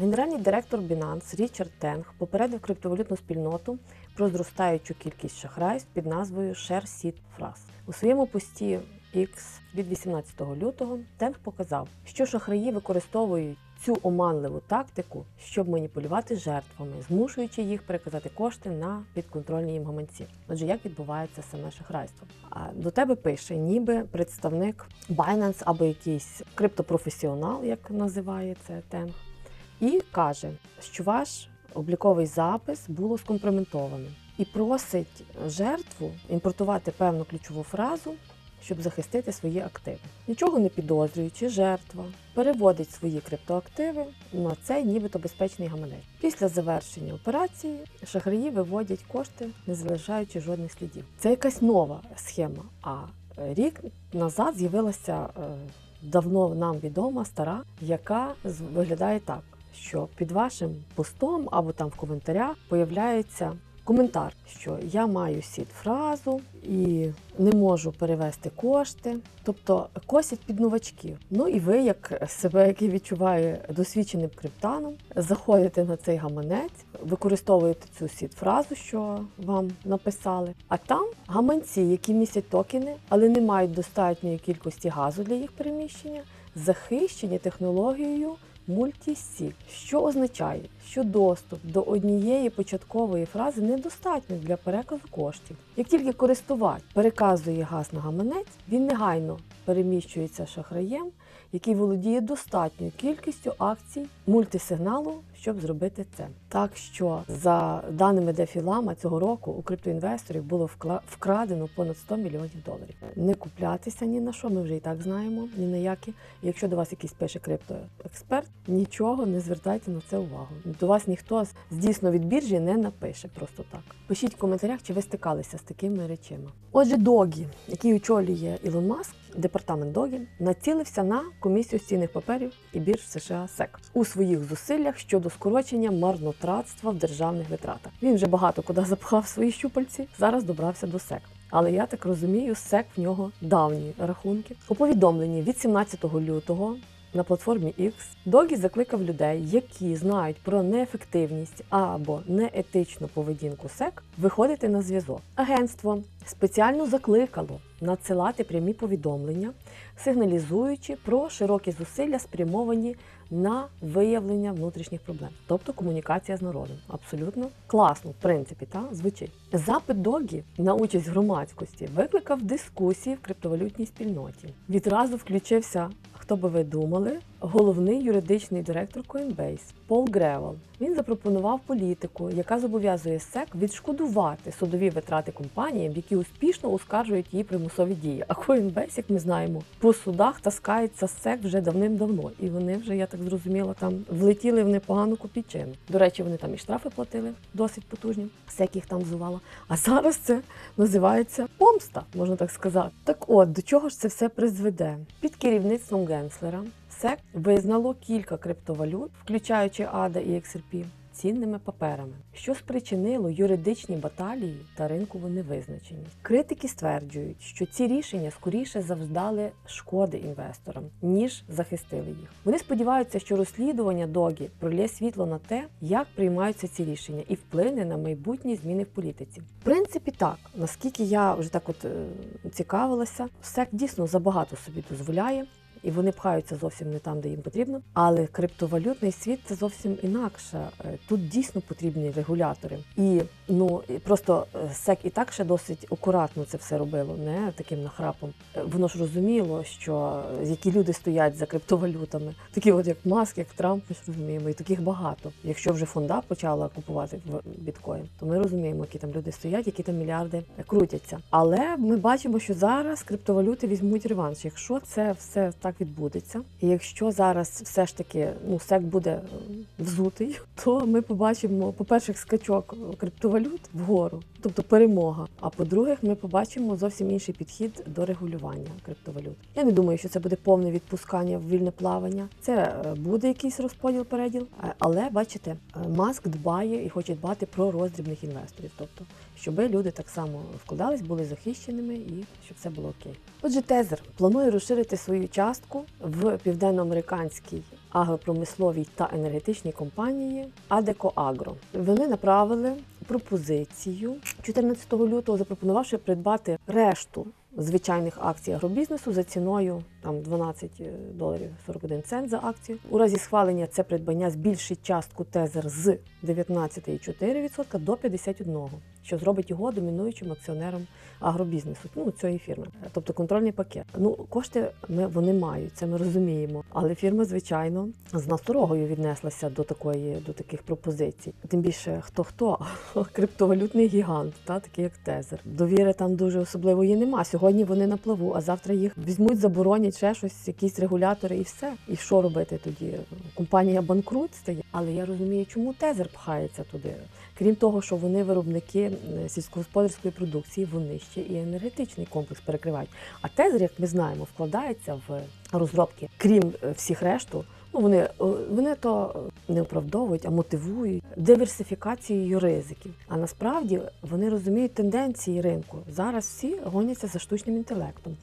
Генеральний директор Binance Річард Тенг попередив криптовалютну спільноту про зростаючу кількість шахрайств під назвою ShareSeed Fraz. У своєму пості X від 18 лютого Тенг показав, що шахраї використовують цю оманливу тактику, щоб маніпулювати жертвами, змушуючи їх переказати кошти на підконтрольні їм гаманці. Отже, як відбувається саме шахрайство? А до тебе пише, ніби представник Binance або якийсь криптопрофесіонал, як називає це Тенг, і каже, що ваш обліковий запис було скомпрометовано і просить жертву імпортувати певну ключову фразу, щоб захистити свої активи. Нічого не підозрюючи, жертва переводить свої криптоактиви на цей нібито безпечний гаманець. Після завершення операції шахраї виводять кошти, не залишаючи жодних слідів. Це якась нова схема. А рік назад з'явилася е, давно нам відома стара, яка виглядає так, що під вашим постом або там в коментарях появляється коментар, що я маю сід фразу і не можу перевести кошти. Тобто косять під новачків. Ну і ви, як себе, який відчуває досвідченим криптаном, заходите на цей гаманець, використовуєте цю сід фразу, що вам написали. А там гаманці, які містять токени, але не мають достатньої кількості газу для їх переміщення, захищені технологією мультісік, що означає, що доступ до однієї початкової фрази недостатньо для переказу коштів. Як тільки користувач переказує газ на гаманець, він негайно переміщується шахраєм, який володіє достатньою кількістю акцій мультисигналу, щоб зробити це. Так що, за даними Дефілама, цього року у криптоінвесторів було вкрадено понад 100 мільйонів доларів. Не куплятися ні на що, ми вже і так знаємо, ні на які. Якщо до вас якийсь пише криптоексперт, нічого не звертайте на це увагу. До вас ніхто з- з дійсно від біржі не напише просто так. Пишіть в коментарях, чи ви стикалися з такими речами. Отже, Догі, який очолює Ілон Маск, департамент Догі, націлився на комісію з цінних паперів і бірж США СЕК у своїх зусиллях щодо скорочення марнотратства в державних витратах. Він вже багато куди запхав свої щупальці. Зараз добрався до СЕК. Але я так розумію, СЕК в нього давні рахунки. У повідомленні від 17 лютого на платформі X Догі закликав людей, які знають про неефективність або неетичну поведінку СЕК, виходити на зв'язок. Агентство спеціально закликало надсилати прямі повідомлення, сигналізуючи про широкі зусилля, спрямовані на виявлення внутрішніх проблем, тобто комунікація з народом. Абсолютно класно, в принципі, та звучить. Запит Догі на участь громадськості викликав дискусії в криптовалютній спільноті. Відразу включився, хто би ви думали, головний юридичний директор Coinbase Пол Гревел. Він запропонував політику, яка зобов'язує СЕК відшкодувати судові витрати компаніям, які успішно оскаржують її примусові дії. А Coinbase, як ми знаємо, по судах таскається СЕК вже давним-давно, і вони вже, я так зрозуміла, там влетіли в непогану копійчину. До речі, вони там і штрафи платили досить потужні, СЕК їх там взувала. А зараз це називається помста, можна так сказати. Так от до чого ж це все призведе? Під керівництвом Генслера СЕК визнало кілька криптовалют, включаючи ADA і XRP, цінними паперами, що спричинило юридичні баталії та ринкову невизначеність. Критики стверджують, що ці рішення скоріше завдали шкоди інвесторам, ніж захистили їх. Вони сподіваються, що розслідування Догі пролє світло на те, як приймаються ці рішення, і вплине на майбутні зміни в політиці. В принципі, так наскільки я вже так от е, цікавилася, СЕК дійсно забагато собі дозволяє і вони пхаються зовсім не там, де їм потрібно. Але криптовалютний світ це зовсім інакше. Е, Тут дійсно потрібні регулятори. І ну просто е, СЕК і так ще досить акуратно це все робило, не таким нахрапом. Е, Воно ж розуміло, що які люди стоять за криптовалютами, такі от як Маск, як Трамп, ми ж розуміємо, і таких багато. Якщо вже фонда почала купувати в біткоін, то ми розуміємо, які там люди стоять, які там мільярди крутяться. Але ми бачимо, що зараз криптовалюти візьмуть реванш. Якщо це все так відбудеться, і якщо зараз все ж таки ну сек буде е, взутий, то ми побачимо, по-перше, скачок криптовалют вгору, тобто перемога. А по-друге, ми побачимо зовсім інший підхід до регулювання криптовалют. Я не думаю, що це буде повне відпускання в вільне плавання. Це е, буде якийсь розподіл переділ, але бачите, е, маск дбає і хоче дбати про роздрібних інвесторів, тобто щоб люди так само вкладались, були захищеними і щоб все було окей. Отже, Тезер планує розширити свою частку в південноамериканській агропромисловій та енергетичній компанії Адеко Агро. Вони направили пропозицію 14 лютого, запропонувавши придбати решту звичайних акцій агробізнесу за ціною там 12 доларів 41 цент за акцію. У разі схвалення це придбання збільшить частку тезер з 19,4% до 51%, що зробить його домінуючим акціонером агробізнесу, ну цієї фірми, тобто контрольний пакет. Ну кошти ми вони мають, це ми розуміємо. Але фірма, звичайно, з насторогою віднеслася до такої, до таких пропозицій. Тим більше хто хто криптовалютний гігант, та такий як Тезер. Довіри там дуже особливої нема. Сьогодні вони на плаву, а завтра їх візьмуть, заборонять ще щось, якісь регулятори, і все. І що робити тоді? Компанія банкрут стає. Але я розумію, чому Тезер пхається туди. Крім того, що вони виробники е, сільськогосподарської продукції, вони ще і енергетичний комплекс перекривають. А Тезер, як ми знаємо, вкладається в розробки, крім е, всіх решту. Ну, вони, е, вони то не оправдовують, а мотивують диверсифікацією ризиків. А насправді вони розуміють тенденції ринку. Зараз всі гоняться за штучним інтелектом.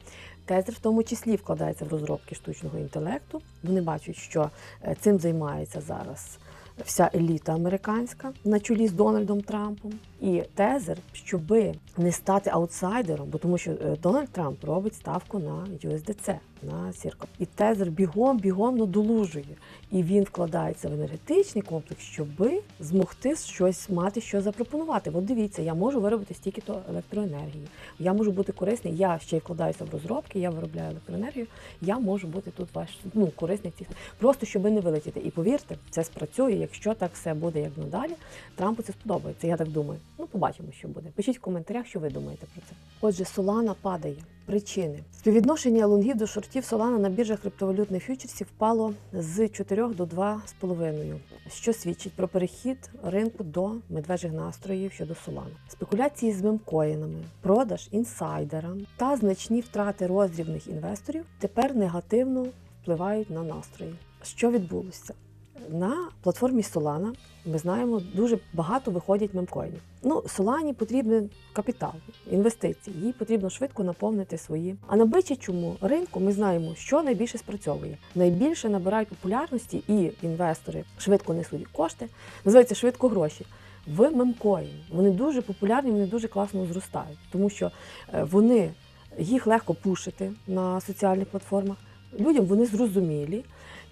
Тезер в тому числі вкладається в розробки штучного інтелекту. Вони бачать, що е, цим займається зараз вся еліта американська на чолі з Дональдом Трампом. І тезер, щоби не стати аутсайдером, бо тому що е, Дональд Трамп робить ставку на USDC, на сірку. І тезер бігом бігом надолужує. І він вкладається в енергетичний комплекс, щоби змогти щось мати, що запропонувати. От дивіться, я можу виробити стільки то електроенергії. Я можу бути корисний. Я ще й вкладаюся в розробки, я виробляю електроенергію. Я можу бути тут ваш ну корисний просто щоби не вилетіти. І повірте, це спрацює. Якщо так все буде як надалі, Трампу це сподобається. Я так думаю. Ну, побачимо, що буде. Пишіть в коментарях, що ви думаєте про це. Отже, Solana падає. Причини співвідношення лонгів до шортів Solana на біржах криптовалютних фьючерсів впало з 4 до 2,5, що свідчить про перехід ринку до медвежих настроїв щодо Solana. Спекуляції з мемкоїнами, продаж інсайдерам та значні втрати роздрібних інвесторів тепер негативно впливають на настрої. Що відбулося? На платформі Solana ми знаємо, дуже багато виходять мемкоїнів. Ну, Солані потрібен капітал, інвестиції. Їй потрібно швидко наповнити свої. А на бичачому ринку ми знаємо, що найбільше спрацьовує. Найбільше набирають популярності і інвестори швидко несуть кошти, називається швидко гроші. В мемкоїн. Вони дуже популярні, вони дуже класно зростають, тому що е, вони їх легко пушити на соціальних платформах. Людям вони зрозумілі,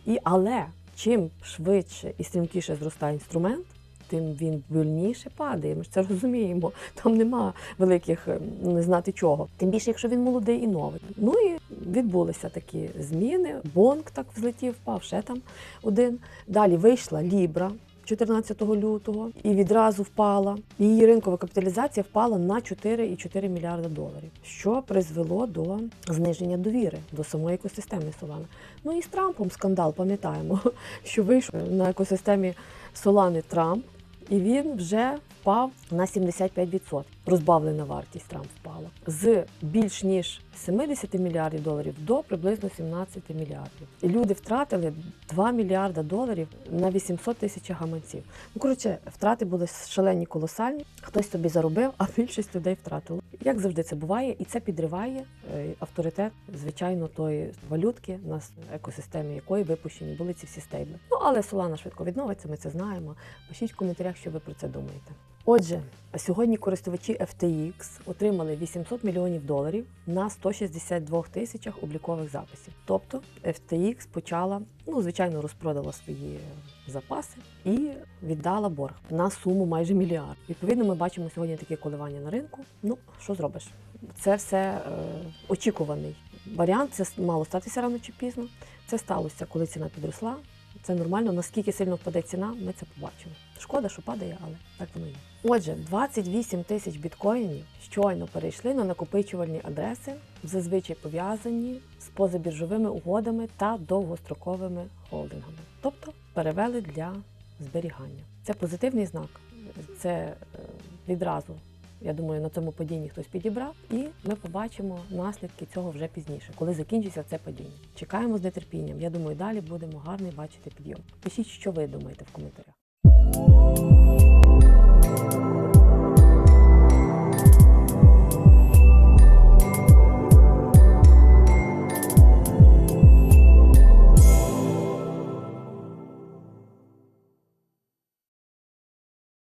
і але чим швидше і стрімкіше зростає інструмент, тим він вільніше падає. Ми ж це розуміємо. Там нема великих ем, не знати чого. Тим більше, якщо він молодий і новий. Ну і відбулися такі зміни. Бонк так взлетів, впав ще там один. Далі вийшла Лібра. 14 лютого і відразу впала. Її ринкова капіталізація впала на 4,4 мільярда доларів, що призвело до зниження довіри до самої екосистеми Солана. Ну і з Трампом скандал, пам'ятаємо, що вийшов на екосистемі Солани Трамп, і він вже впав на 75%. Розбавлена вартість Трамп впала з більш ніж 70 мільярдів доларів до приблизно 17 мільярдів. І люди втратили 2 мільярда доларів на 800 тисяч гаманців. Ну коротше, втрати були шалені, колосальні. Хтось собі заробив, а більшість людей втратило. Як завжди це буває, і це підриває е, авторитет, звичайно, тої валютки, на екосистемі якої випущені були ці всі стейбли. Ну але Solana швидко відновиться, ми це знаємо. Пишіть в коментарях, що ви про це думаєте. Отже, сьогодні користувачі FTX отримали 800 мільйонів доларів на 162 тисячах облікових записів. Тобто FTX почала, ну звичайно, розпродала свої запаси і віддала борг на суму майже мільярд. Відповідно, ми бачимо сьогодні таке коливання на ринку. Ну що зробиш? Це все е, очікуваний варіант. Це мало статися рано чи пізно. Це сталося, коли ціна підросла. Це нормально. Наскільки сильно впаде ціна, ми це побачимо. Шкода, що падає, але так воно є. Отже, 28 тисяч біткоїнів щойно перейшли на накопичувальні адреси, зазвичай пов'язані з позабіржовими угодами та довгостроковими холдингами, тобто перевели для зберігання. Це позитивний знак. Це е, відразу. Я думаю, на цьому падінні хтось підібрав, і ми побачимо наслідки цього вже пізніше, коли закінчиться це падіння. Чекаємо з нетерпінням. Я думаю, далі будемо гарно бачити підйом. Пишіть, що ви думаєте в коментарях.